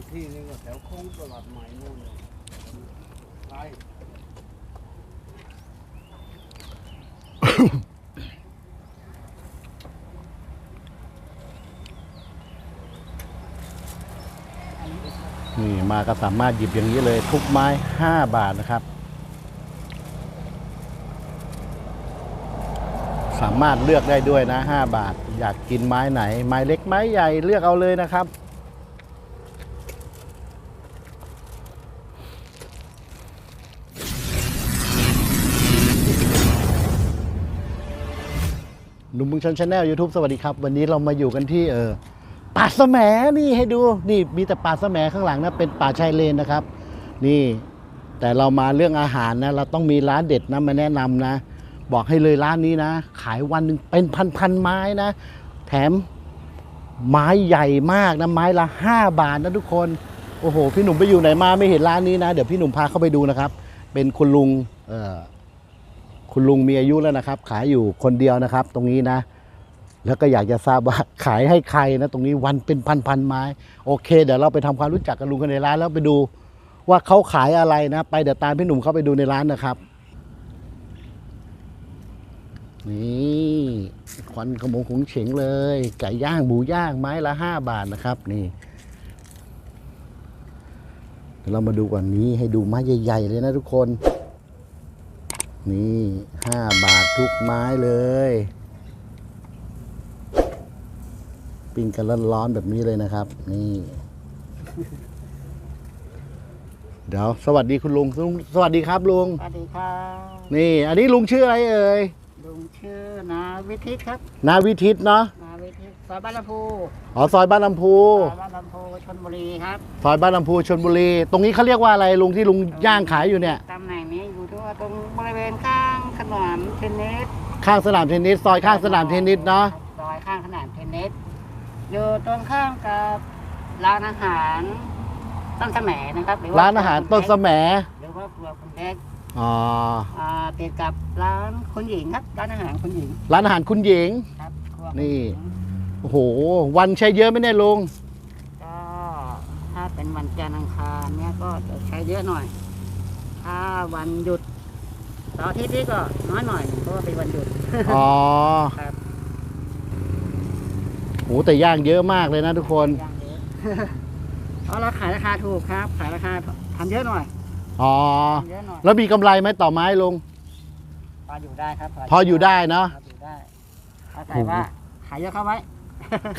อีกที่นึงก็แถวโค้งตลาดใหม่นู่นเลยไปนี่มาก็สามารถหยิบอย่างนี้เลย ทุกไม้ 5 บาทนะครับ สามารถเลือกได้ด้วยนะ 5 บาท อยากกินไม้ไหน ไม้เล็กไม้ใหญ่เลือกเอาเลยนะครับ นุ่มเมึงชนชาแนลยูทูบสวัสดีครับ วันนี้เรามาอยู่กันที่เออป่าสะแหมนี่ให้ดูนี่มีแต่ป่าสะแหมข้างหลังนะเป็นป่าชายเลนนะครับ นี่แต่เรามาเรื่องอาหารนะเราต้องมีร้านเด็ดนะมาแนะนำนะ บอกให้เลยร้านนี้นะ ขายวันหนึ่งเป็นพันๆไม้นะ แถมไม้ใหญ่มากนะไม้ละ 5 บาทนะทุกคนโอ้โหพี่หนุ่มไปอยู่ไหนมาไม่เห็นร้านนี้นะ เดี๋ยวพี่หนุ่มพาเข้าไปดูนะครับ เป็นคุณลุงเอ่อ คุณลุงมีอายุแล้วนะครับ ขายอยู่คนเดียวนะครับ ตรงนี้นะ แล้วก็อยากจะทราบว่าขายให้ใครนะ ตรงนี้วันเป็นพันพันไม้ โอเค เดี๋ยวเราไปทำความรู้จักกับลุงกันในร้านแล้วไปดู ว่าเขาขายอะไรนะ ไปเดี๋ยวตามพี่หนุ่มเข้าไปดูในร้านนะครับ นี่ควันขโมงขงเฉงเลย ไก่ย่างหมูย่างไม้ละห้าบาทนะครับ นี่เดี๋ยวเรามาดูก่อนนี้ให้ดูไม้ใหญ่ ๆ เลยนะทุกคน นี่ห้าบาททุกไม้เลย ปิ้งกันร้อนๆแบบนี้เลยนะครับ นี่ เดี๋ยว สวัสดีคุณลุงลุง สวัสดีครับลุง สวัสดีครับนี่ อันนี้ลุงชื่ออะไรเอ่ย ลุงชื่อนาวิทิตครับ นาวิทิตเนาะ นาวิทิตซอยบ้านลำพูอ๋อซอยบ้านลำพูซอยบ้านลำพูชนบุรีครับ ซอยบ้านลำพูชนบุรี ตรงนี้เขาเรียกว่าอะไรลุงที่ลุงย่างขายอยู่เนี่ย ตำแหน่งนี้อยู่ที่ว่า ตรงบริเวณข้างขนมเทนนิสข้างสนามเทนนิสซอยข้างสนามเทนนิสเนาะซอยข้างขนมเทนนิสอยู่ตรงข้ามกับร้านอาหารต้นสมนะครับหรือว่ร้านอาหารต้นสมหรือว่าครัวคุณเล็กอ๋ออ่าติดกับร้านคุณหญิงครับร้านอาหารคุณหญิง ร้านอาหารคุณหญิงครับครัวคุณนี่หญิงโอ้โหวันใช้เยอะไหมเนี่ยลุงก็ถ้าเป็นวันจันทร์อังคารเนี่ยก็จะใช้เยอะหน่อย ถ้าวันหยุดเสาร์อาทิตย์นี่ก็น้อยหน่อยเพราะว่าเป็นวันหยุด อ๋อครับ โหแต่ย่างเยอะมากเลยนะทุกคนย่างเยอะเพราะเราขายราคาถูกครับ ขายราคาทำเยอะหน่อยอ๋อ ทำเยอะหน่อยแล้วมีกำไรไหมต่อไม้ลุง พออยู่ได้ครับพออยู่ได้เนอะ พออยู่ได้อาศัยว่าขายเยอะเข้าไว้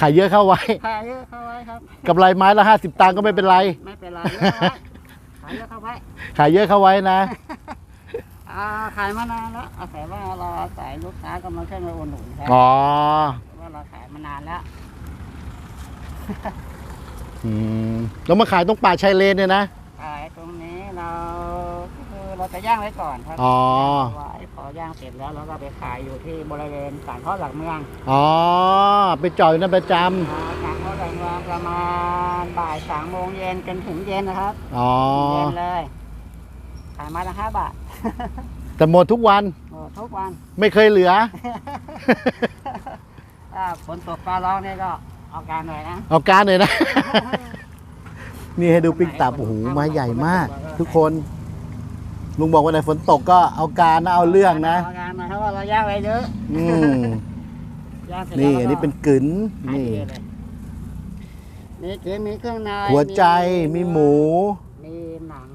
ขายเยอะเข้าไว้ ขายเยอะเข้าไว้ครับ กำไรไม้ละห้าสิบตังค์ก็ไม่เป็นไร ไม่เป็นไรเยอะเข้าไว้ขายเยอะเข้าไว้ ขายเยอะเข้าไว้นะ อ่าขายมานานแล้วอาศัยว่าเราอาศัยลูกค้ากำลังช่วยมาอุดหนุนครับอ๋อว่าเราขายมานานแล้วอืมแล้วมาขายตรงป่าชายเลนเนี่ยนะ ขายตรงนี้เราคือเราจะย่างไว้ก่อนครับอ๋อ ไว้พอย่างเสร็จแล้วเราก็ไปขายอยู่ที่บริเวณศาลพ่อหลักเมืองอ๋อไปจอดอยู่นั่นประจอ่าศาลพ่อหลักเมืองประมาณบ่ายสามโมงเย็นจนถึงเย็นนะครับำอ๋อเย็นเลยขายไมาละห้าบาทแต่หมดทุกวันหมดทุกวันไม่เคยเหลือถ้าฝนตกฟ้าร้องเนี่ยก็เอาการหน่อยนะเอาการเลยนะ นี่ให้ดูปิ้งตับโอ้โหไม้ใหญ่มาก ทุกคนลุงบอกว่าในฝนตกก็เอาการนะเอาเรื่องนะเอาการหน่อยเพราะว่าเราย่างไว้เยอะอืมย่างเสร็จนี่แล้วอันนี้เป็นก็กึ๋นขายนี่ดีเลยมีเกี๊ยวมีเครื่องในหัวใจมีหมูมีหนัง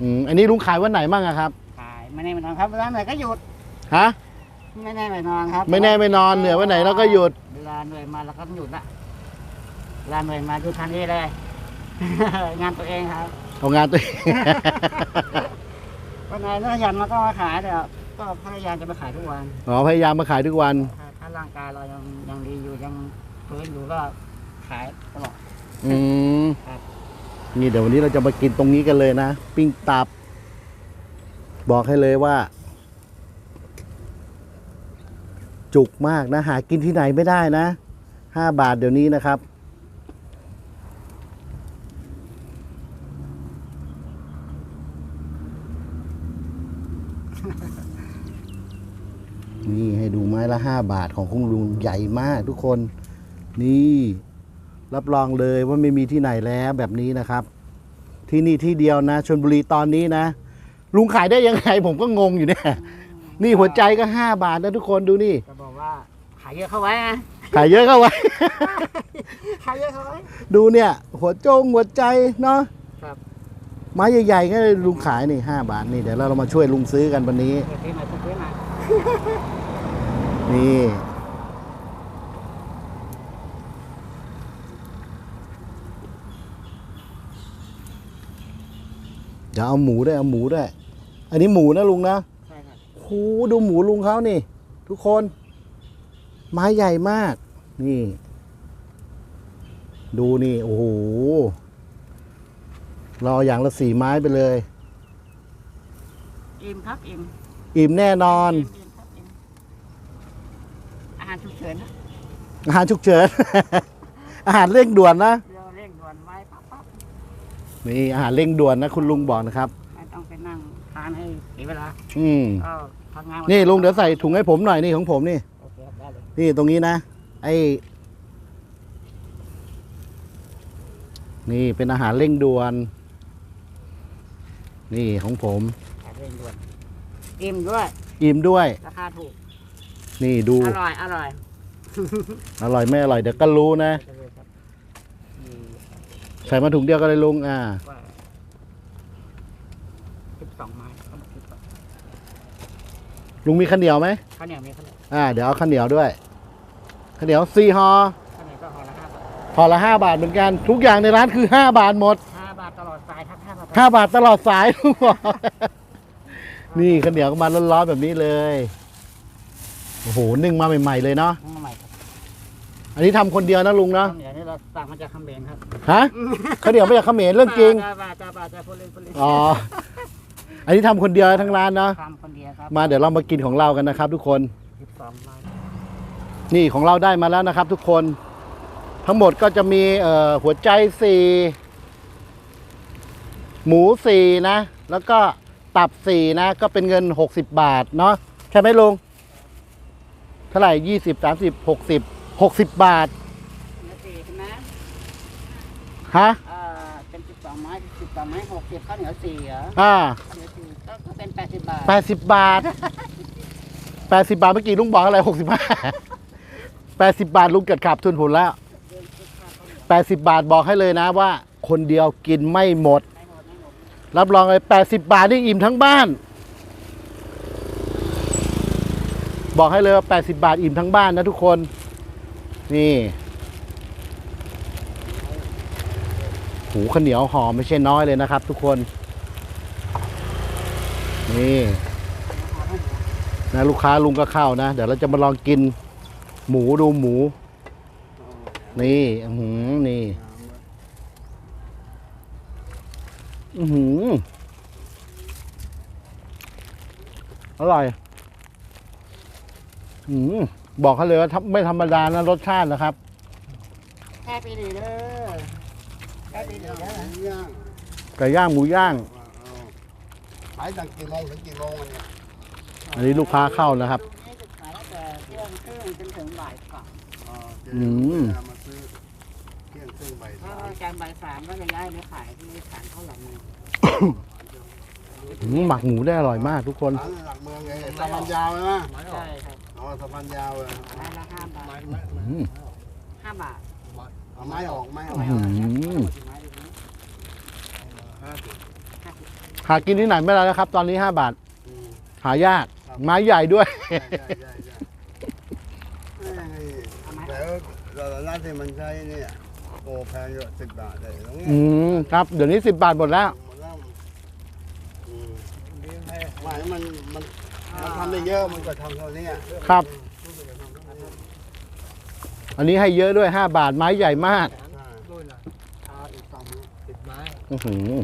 อืมอันนี้ลุงขายวันไหนมั่งอะครับ ขายไม่แน่ไม่นอนครับเวลาไหนก็หยุดฮะ ไม่แน่ไม่นอนครับไม่แน่ไม่นอนเหนื่อยวันไหนเราก็หยุด เวลาเหนื่อยมาเราก็ต้องหยุดละเวลาเหนื่อยมาหยุดทันทีเลย งานตัวเองครับเอางานตัวเอง วันไหนถ้าขยันเราก็มาขายแต่ก็พยายามจะมาขายทุกวันอ๋อพยายามมาขายทุกวัน ถ้าถ้าร่างกายเรายังยังดีอยู่ยังฟื้นอยู่ก็ขายตลอดอืมครับ นี่เดี๋ยววันนี้เราจะมากินตรงนี้กันเลยนะ ปิ้งตับ บอกให้เลยว่า จุกมากนะ หากินที่ไหนไม่ได้นะห้าบาทเดี๋ยวนี้นะครับ นี่ให้ดูไม้ละห้าบาทของคุณลุงใหญ่มากทุกคน นี่ รับรองเลยว่าไม่มีที่ไหนแล้วแบบนี้นะครับ ที่นี่ที่เดียวนะชนบุรีตอนนี้นะ ลุงขายได้ยังไงผมก็งงอยู่เนี่ยนี่หัวใจก็ห้าบาทนะทุกคนดูนี่จะบอกว่าขายเยอะเข้าไว้นะขายเยอะเข้าไว้ ขายเยอะเข้าไว้ ดูเนี่ย หัวจงหัวใจเนาะครับไม้ใหญ่ๆก็เลยลุงขายนี่ห้าบาทนี่เดี๋ยวเรามาช่วยลุงซื้อกันวันนี้เดี๋ยวซื้อมาซื้อมานี่ เดี๋ยวเอาหมูด้วยเอาหมูด้วย อันนี้หมูนะลุงนะใช่ครับโหดูหมูลุงเขานี่ ทุกคน ไม้ใหญ่มาก นี่ ดูนี่ โอ้โหรออย่างละสี่ไม้ไปเลย อิ่มครับอิ่มอิ่มแน่นอน อิ่มอิ่มครับอิ่มอาหารฉุกเฉินนะอาหารฉุกเฉิน อาหารเร่งด่วนนะ เรือเร่งด่วนไว้ปั๊บปั๊บ นี่อาหารเร่งด่วนนะคุณลุงบอกนะครับ ไม่ต้องไปนั่งทานให้เสียเวลาอืมก็ทำงานวันี่ลุงเดี๋ยวใส่ถุงให้ผมหน่อยนี่ของผมนี่ โอเคครับได้เลยนี่ตรงนี้นะ ไอ้นี่เป็นอาหารเร่งด่วน นี่ของผมอาหารเร่งด่วนอิ่มด้วยอิ่มด้วย ราคาถูกนี่ดู อร่อยอร่อย อร่อยไม่อร่อยเดี๋ยวก็รู้นะ จะเลยครับมีใส่มาถุงเดียวก็เลยลุงอ่าว่าสิบสองไม้ทั้งหมดสิบสองลุงมีข้าวเหนียวไหมข้าวเหนียวมีข้าวเหนียวอ่าเดี๋ยวเอาข้าวเหนียวด้วยข้าวเหนียวสี่ห่อข้าวเหนียวก็ห่อละห้าบาทห่อละห้าบาทเหมือนกัน ทุกอย่างในร้านคือห้าบาทหมดห้าบาทตลอดสายครับห้าบาทห้าบาทตลอดสายลุงบอกนี่ข้าวเหนียวก็มาร้อนๆแบบนี้เลยโอ้โหนึ่งมาใหม่ ๆ เลยเนาะมาใหม่ครับ อันนี้ทำคนเดียวนะลุงเนาะข้าวเหนียวนี่เราสั่งมาจากคำเบนครับฮะข้าวเหนียวมาจากเขมรเรื่องจริง จ้าบาจ้าบาจ้าพูดเล่นพูดเล่นอ๋อ อันนี้ทำคนเดียวทั้งร้านเนาะทำคนเดียวครับมาเดี๋ยวเรามากินของเรากันนะครับ ทุกคน สิบสองไม้นี่ของเราได้มาแล้วนะครับ ทุกคน ทั้งหมดก็จะมีเอ่อหัวใจสี่หมูสี่นะ แล้วก็ตับสี่นะ ก็เป็นเงิน 60 บาทเนาะใช่ไหมลุงเท่าไหร่ยี่สิบสามสิบหกสิบ หกสิบบาทเนื้อสี่ใช่ไหมฮะอ่าเป็นสิบสองไม้สิบสองไม้หกสิบข้าวเหนียวสี่เหรออ่าข้าวเหนียวสี่ก็ก็เป็นแปดสิบบาทแปดสิบบาทแปดสิบาทเมื่อกี้ลุงบอกอะไรหกสิบห้าแปดสิบาทลุงเกิดขับทุนผลแล้วเดือนสิบห้าข้าวเหนียวแปดสิบาทบอกให้เลยนะว่า คนเดียวกินไม่หมด ไม่หมดไม่หมดรับรองเลยแปดสิบาทนี่อิ่มทั้งบ้าน บอกให้เลยว่าแปดสิบาทอิ่มทั้งบ้านนะทุกคน นี่ หูข้าวเหนียวหอมไม่ใช่น้อยเลยนะครับ ทุกคน นี่นะลูกค้าลุงก็เข้านะ เดี๋ยวเราจะมาลองกิน หมูดูหมู นี่อื้อหือนี่อือหืออร่อย อืม บอกเขาเลยว่าถ้าไม่ธรรมดานะรสชาตินะครับแค่ปีดีเด้อแค่ปีดีเด้อย่างไก่ย่างหมูย่าง ขายตั้งกี่โมงถึงกี่โมงอันเนี่ยอันนี้ลูกค้าเข้านะครับลูกนี้จะขายตั้งแต่เที่ยงครึ่งจนถึงบ่ายสองอ๋อเดี๋ยวอืมจะมาซื้อเที่ยงครึ่งบ่ายถ้าสามการบ่ายสามก็จะย้ายไปขายที่ศาลข้าวหลามเมืองอืมหมักหมูได้อร่อยมากทุกคน ร้านหลักเมืองไงสะพานยาวใช่ไหมใช่ครับ อ๋อสะพานยาวเลยไม้ละห้าบาทอืมห้าบาทเอาไม้ออกไม้ออกอื้อหือไม้แบบนี้ห้าสิบห้าสิบหากินที่ไหนไม่ได้แล้วครับ ตอนนี้ห้าบาท อืม หายากไม้ใหญ่ด้วย ใช่ใช่ใช่ใช่เอ้ยเอาไหมแต่ว่าร้านที่มันใช้เนี่ยโอ้แพงเยอะสิบบาทเลยตรงนี้อืมครับเดี๋ยวนี้สิบบาทหมดแล้ว หมดแล้วอืมไม่มันมัน มันทำได้เยอะมันก็ทำเท่านี้อะครับ อันนี้ให้เยอะด้วยห้าบาทไม้ใหญ่มากใช่เอาอีกสองสิบไม้อื้อหือ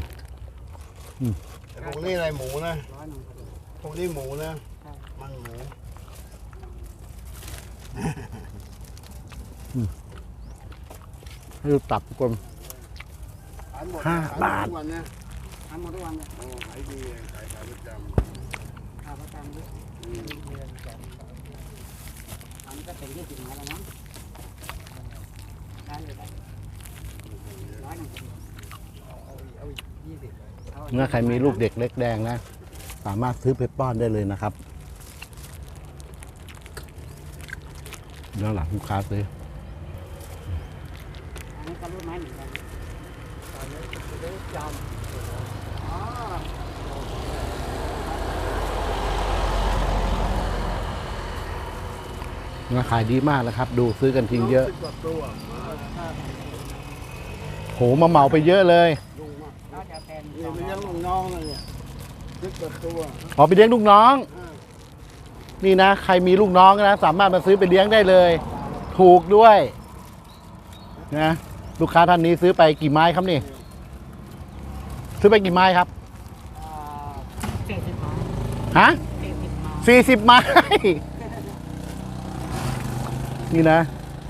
แต่พวกนี้อะไรหมูนะร้อยหนึ่งพอดีพวกนี้หมูนะใช่มันหมูให้ดูตับทุกคนขายหมดห้าขยบาท ทุกวันนะทำหมดทุกวันเลยโอ้ขายดีขายขายประจข้าวประจำด้วยำ อันก็เป็นยี่สิบไม้แล้วเนาะได้เลยได้ร้อยหนึ่งถ้าใครมีลูกเด็กเล็กแดงนะ สามารถซื้อไปป้อนได้เลยนะครับ แล้วหลังลูกค้าซื้อ อันนี้ก็รูดไม้เหมือนกัน ตอนนี้จะได้จ อ๋อ ราคายดีมากนะครับ ดูซื้อกันำทิ้งเยอะสิบกว่าตัวมาโหมาเหมาไปเยอะเลยลุงมากก็จะเป็นนี่สองมันร้ยัองยลุงน้องเลยเนี่ยสิบกว่าตัวขอไปเลี้ยงลูกน้องอ่านี่นะ ใครมีลูกน้องนะ สามารถมาซื้อไปเลี้ยงได้เลย ถูกด้วย นะ ลูกค้าท่านนี้ซื้อไปกี่ไม้ครับนี่ ซื้อไปกี่ไม้ครับสี่สิบไม้ฮะสี่สิบไม้สี่สิบไม้ นี่นะ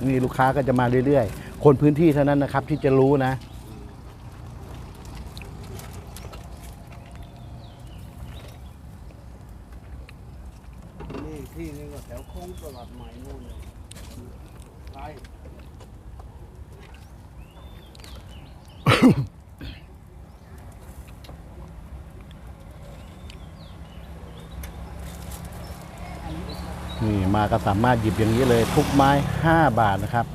นี่ลูกค้าก็จะมาเรื่อยๆ คนพื้นที่เท่านั้นนะครับ ที่จะรู้นะ นี่ที่นึงก็แถวโค้งตลาดใหม่นู่นเลยไป นี่ มาก็สามารถหยิบอย่างนี้เลย ทุกไม้ 5 บาทนะครับ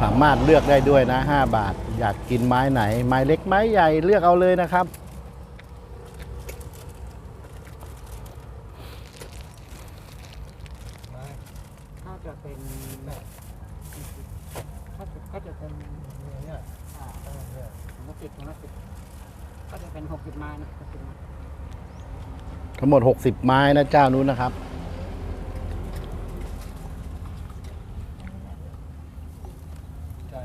สามารถเลือกได้ด้วยนะ 5 บาท อยากกินไม้ไหน ไม้เล็กไม้ใหญ่เลือกเอาเลยนะครับถ้าจะเป็นถ้าจะก็จะเป็นเนี่ยอ่าถุงละสิบถุงละสิบก็จะเป็นหกสิบไม้นะหกสิบไม้ ทั้งหมด 60 ไม้นะเจ้านู้นนะครับใช่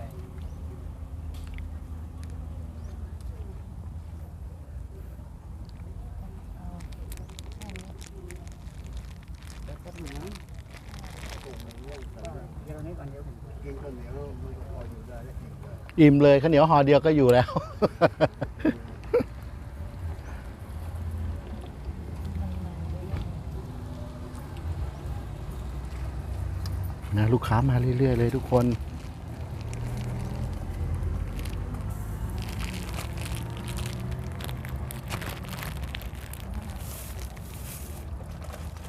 แล้วก็เหนือถุงหนึ่งเนี่ยก็เดี๋ยวนี้ก่อนเดี๋ยวผมกินข้าวเหนียวมันก็พออยู่ได้แล้วกินได้อิ่มเลยข้าวเหนียวห่อเดียวก็อยู่แล้ว นะลูกค้ามาเรื่อย ๆ เลยทุกคน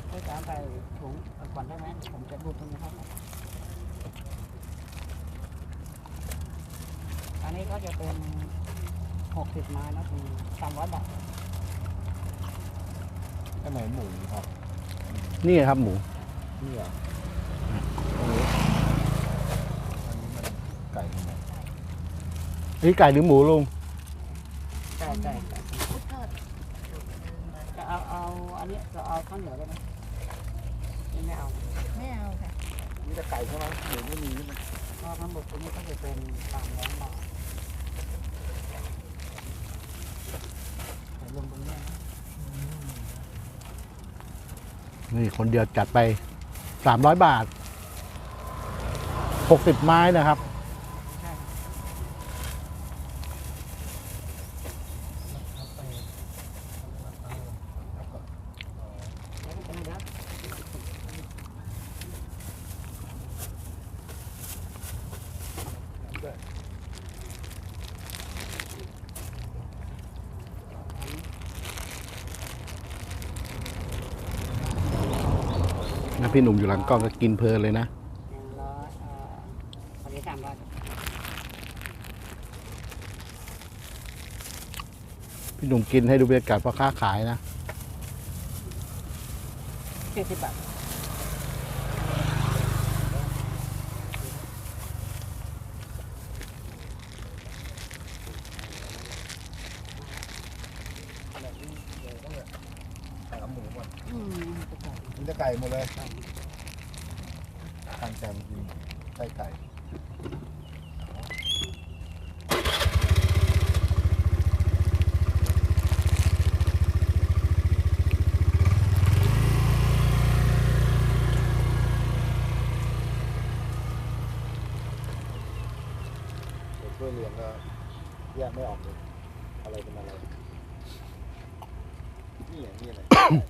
ให้สามไปถุงเอาก่อนได้ไหมผมจะรูดตรงนี้ให้อันนี้ก็จะเป็นหกสิบไม้นะคือสามร้อยบาทอันไหนหมูครับ นี่ครับหมู นี่เหรออันนี้มันไก่ไหม นี่ไก่หรือหมูลุงใช่ใช่ใช่จะเอาเอาอันนี้จะเอาข้าวเหนียวได้ไหมไม่เอาไม่เอาค่ะมีแต่ไก่ใช่ไหมหมูไม่มีใช่ไหมก็ทั้งหมดตรงนี้ก็จะเป็นสามร้อยบาทรวมตรงนี้นะนี่คนเดียวจัดไป300บาท60ไม้นะครับ ใช่แล้วก็เป็นยักษ์ นะ พี่หนุ่มอยู่หลังกล้องก็กินเพลินเลยนะหนึ่งร้อยเอ่ออันนี้สามร้อยพี่หนุ่มกินให้ดูบรรยากาศพ่อค้าขายนะเจ็ดสิบบาท ไก่กับหมูหมด อืมจะ จ่ายมีแต่ไก่หมดเลยทางแกมกินไส้ไก่เพื่อเรียนก็แยกไม่ออกเลย อะไรเป็นอะไรนี่อย่างนี้อะไ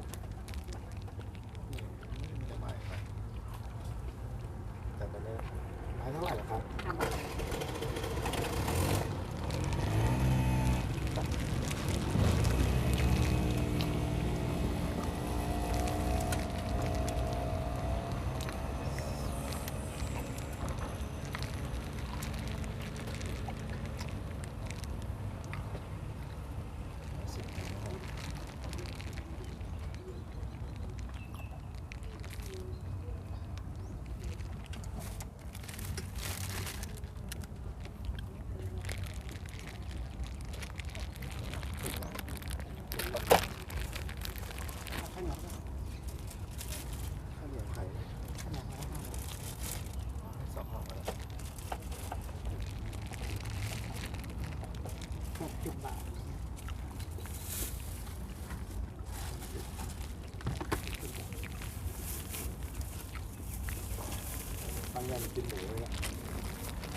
บางอย่างกินหมูเลยนะ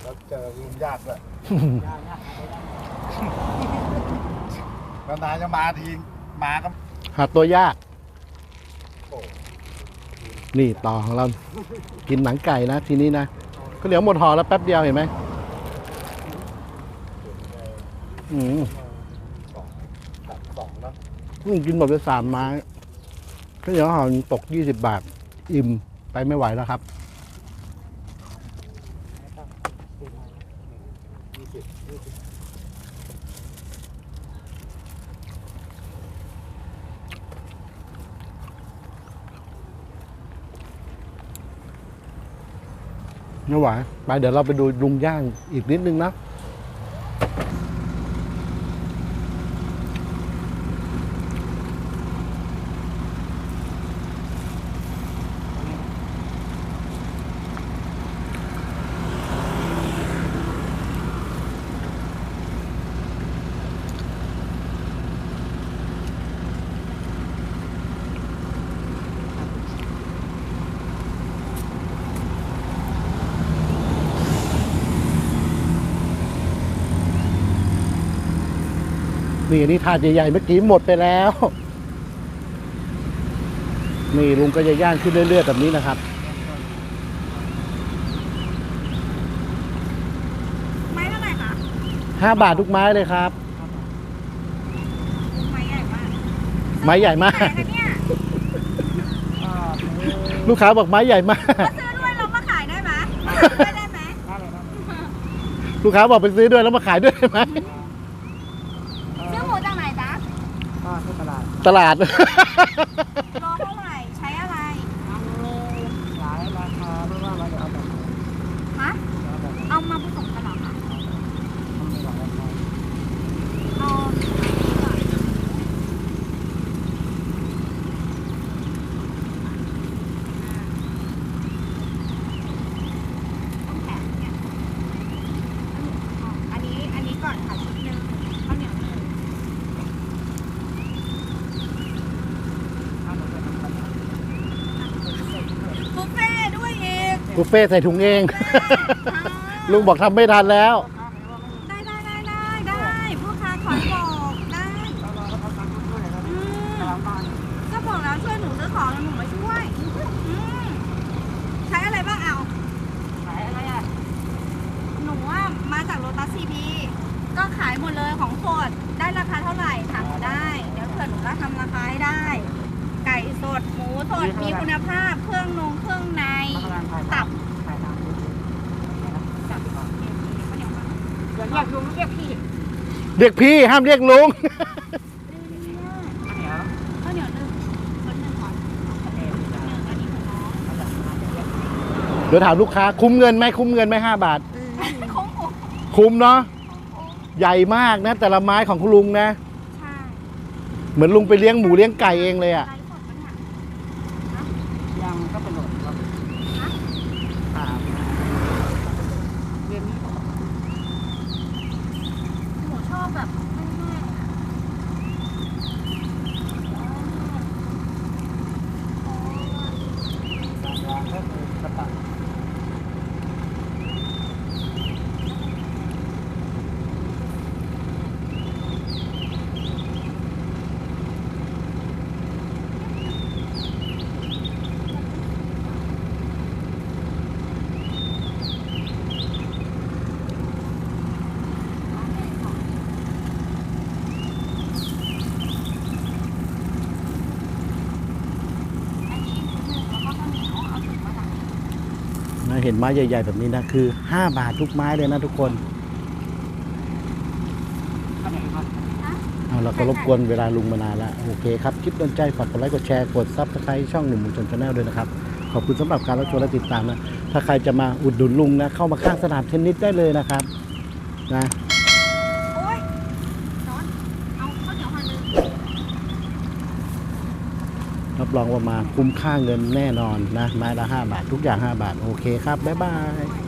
แล้วเจอลุงยากเลยยากยากไม่ได้นานๆจะมาทีมาก็หาตัวยาก โอ้นี่ต่อของเรา กินหนังไก่นะ ทีนี้นะก็เหลียวหมดห่อแล้วแป๊บเดียวเห็นไหมอืมสองตัดสองเนาะเพิ่งกินหมดไปสามไม้ก็เหลียวห่อหนึ่งตกยี่สิบบาท อิ่มไปไม่ไหวแล้วครับ ยี่สิบยี่สิบ ไม่ไหวไปเดี๋ยวเราไปดูลุงย่างอีกนิดนึงนะ นี่อันนี่ถาดใหญ่ๆเมื่อกี้หมดไปแล้ว นี่ลุงก็จะย่างขึ้นเรื่อยๆแบบนี้นะครับ ไม้เท่าไหร่คะห้าบาททุกไม้เลยครับ ไม้ใหญ่มากไม้ใหญ่มากขายกันเนี่ยก็ซื้อลูกค้าบอกไม้ใหญ่มากก็ซื้อด้วยเรามาขายได้ไหมไม่ได้ไหมได้เลยครับลูกค้าบอกไปซื้อด้วยแล้วมาขายด้วยได้ไหม ซื้อหมูจากไหนจ๊ะ ก็ที่ ตลาด ตลาด โลเท่าไหร่ ใช้อะไร มันมีหลายราคาเพราะว่าเราจะเอาแบบไหน ฮะ เอาแบบไหน เอามาผสมกันเหรอคะ มันมีหลายราคา เอาต้องแถมเนี่ยอันนี้ อันนี้ก่อนค่ะชุดหนึ่งข้าวเหนียวหนึ่ง ถ้าหมดไปทำกันนะ บุฟเฟ่ต์ด้วยอีก บุฟเฟ่ต์ใส่ถุงเอง ลุงบอกทำไม่ทันแล้ว ได้ได้ได้ได้ได้พ่อค้าขอบอกได้เราเราก็ทำตามทุกด้วยนะครับอืมตามบ้านก็บอกแล้วช่วยหนูซื้อของแล้วหนูมาช่วยอืมใช้อะไรบ้างเอาขายอะไรอะหนูว่ามาจากโรตัสซีพีก็ขายหมดเลยของสดได้ราคาเท่าไหร่ถามหนูได้ เดี๋ยวเผื่อหนูก็ทำราคาให้ได้ ไก่สดหมูสดมีคุณภาพเครื่องนงเครื่องใน ตับขายตามดูดูจับก่อนเดี๋ยวเดี๋ยวเดี๋ยวเรียกลุงเรียกพี่เรียกพี่ห้ามเรียกลุงอันเนี้ยข้าวเหนียวหนึ่งคนหนึ่งก่อนอันเนี้ยหนึ่งอันนี้ของน้องมาจากมาจากเรียกเดี๋ยวถามลูกค้า คุ้มเงินไหมคุ้มเงินไหมห้าบาท ของผมคุ้มเนาะใหญ่มากนะ แต่ละไม้ของคุณลุงนะ ใช่ เหมือนลุงไปเลี้ยงหมูเลี้ยงไก่เองเลยอะไลฟ์สดปะเนี่ย ยังก็เป็นโหลดครับถามเรียนนี้ หนูชอบแบบแห้งๆอะโอ้ย ยางก็คือกระตัก เห็นไม้ใหญ่ ๆ แบบนี้นะ คือ 5 บาททุกไม้เลยนะทุกคนข้าวเหนียวครับเอาเราก็รบกวนเวลาลุงมานานละโอเคครับ คลิปโดนใจฝากกดไลค์กดแชร์กดซับสไครต์ช่องหนุ่มมุนชนชาแนลด้วยนะครับ ขอบคุณสำหรับการรับชมและติดตามนะ ถ้าใครจะมาอุดหนุนลุงนะ เข้ามาข้างสนามเทนนิสได้เลยนะครับนะ โอ๊ยร้อน เอาข้าวเหนียวห่อหนึ่ง รองว่ามาคุ้มค่าเงินแน่นอนนะไม้ละ 5 บาท ทุกอย่าง 5 บาท โอเคครับ บ๊ายบาย